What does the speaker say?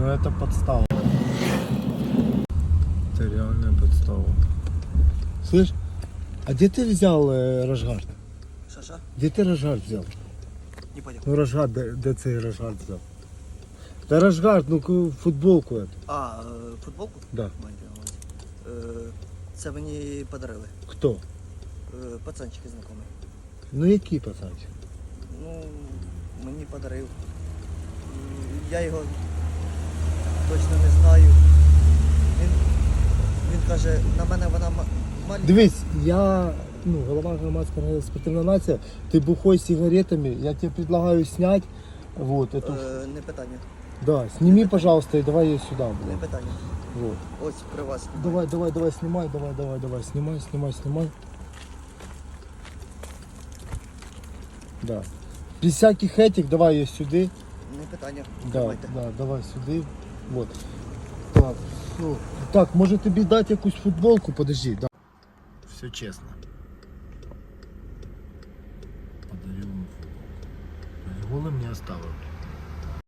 Ну это подстава. Это реальная подстава. Слышь, а где ты взял э, Рожгард? Шаша? Где ты Рожгард взял? Не понял. Ну Рожгард, де, де цей Рожгард взял? Да Рожгард, ну ку- футболку эту. А, е, футболку? Да. Маєте на увазі. Е, Це мені подарили. Хто? Е, Пацанчики знайомі. Ну який пацанчик? Ну, мені подарив. М, Я його точно не знаю. Він, він каже, на мене вона ма- маленька. Дивись, я ну, голова громадська спортивна нація, ти бухой з сигаретами, я тебе предлагаю снять. Вот, эту, Е, Не питання. да, сними, пожалуйста, и давай ее сюда, Не блин. питання. Вот. Ось при вас. Давай, давай, давай, снимай, давай, давай, давай, снимай, снимай, снимай. Да. Без всяких этих, давай ее сюда. Не питання. Да, Тримайте. да, давай сюда. Вот. Так, все. Так, може тобі дати якусь футболку, подожди. Да. Все честно. Подарил ему футболку. Голым не оставил.